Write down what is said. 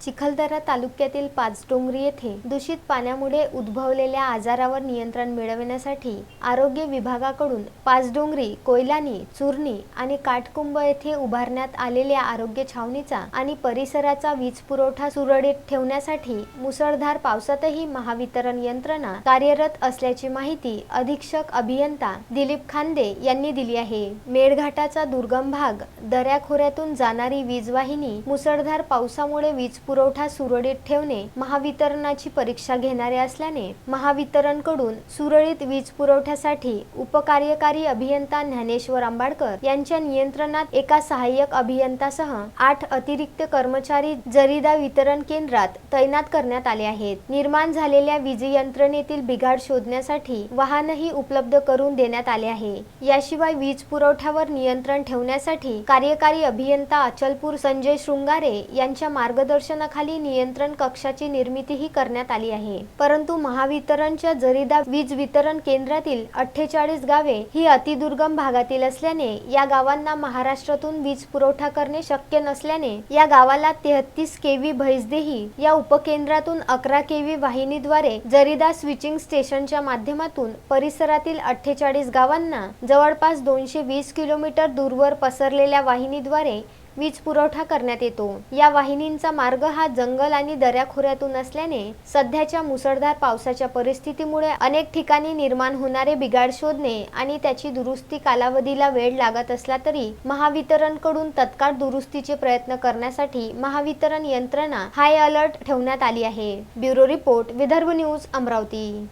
चिखलदरा तालुक्यातील पाचडोंगरी येथे दूषित पाण्यामुळे उद्भवलेल्या आजारावर नियंत्रण मिळवण्यासाठी आरोग्य विभागाकडून पाचडोंगरी कोयलानी चुरणी आणि काटकुंब येथे उभारण्यात आलेल्या आरोग्य छावणीचा आणि परिसराचा वीज पुरवठा सुरळीत ठेवण्यासाठी मुसळधार पावसातही महावितरण यंत्रणा कार्यरत असल्याची माहिती अधीक्षक अभियंता दिलीप खांदे यांनी दिली आहे. मेळघाटाचा दुर्गम भाग दऱ्याखोऱ्यातून जाणारी वीज वाहिनी मुसळधार पावसामुळे वीज पुरवठा सुरळीत ठेवणे महावितरणाची परीक्षा घेणारे असल्याने महावितरणकडून सुरळीत वीज पुरवठ्यासाठी उपकार्यकारी अभियंता ज्ञानेश्वर आंबाडकर यांच्या नियंत्रणात एका सहाय्यक अभियंतासह आठ अतिरिक्त कर्मचारी जरीदा वितरण केंद्रात तैनात करण्यात आले आहेत. निर्माण झालेल्या वीज यंत्रणेतील बिघाड शोधण्यासाठी वाहनही उपलब्ध करून देण्यात आले आहे. याशिवाय वीज पुरवठ्यावर नियंत्रण ठेवण्यासाठी कार्यकारी अभियंता अचलपूर संजय शृंगारे यांच्या मार्गदर्शन मार्गदर्शनाखाली नियंत्रण कक्षाची निर्मितीही करण्यात आली आहे. परंतु महावितरणच्या जरीदा वीज वितरण केंद्रातील अठ्ठेचाळीस गावे ही अतिदुर्गम भागातील असल्याने या गावांना महाराष्ट्रातून वीज पुरवठा करणे शक्य नसल्याने या गावाला तेहतीस केव्ही भैसदेही या उपकेंद्रातून अकरा केव्ही वाहिनीद्वारे जरीदा स्विचिंग स्टेशनच्या माध्यमातून परिसरातील अठ्ठेचाळीस गावांना जवळपास दोनशे वीस किलोमीटर दूरवर पसरलेल्या वाहिनीद्वारे वीज पुरवठा करण्यात येतो. या वाहिनींचा मार्ग हा जंगल आणि दऱ्याखोऱ्यातून असल्याने सध्याच्या मुसळधार पावसाच्या परिस्थितीमुळे अनेक ठिकाणी निर्माण होणारे बिघाड शोधणे आणि त्याची दुरुस्ती कालावधीला वेळ लागत असला तरी महावितरणकडून तत्काळ दुरुस्तीचे प्रयत्न करण्यासाठी महावितरण यंत्रणा हाय अलर्ट ठेवण्यात आली आहे. Bureau report Vidarbha news Amravati.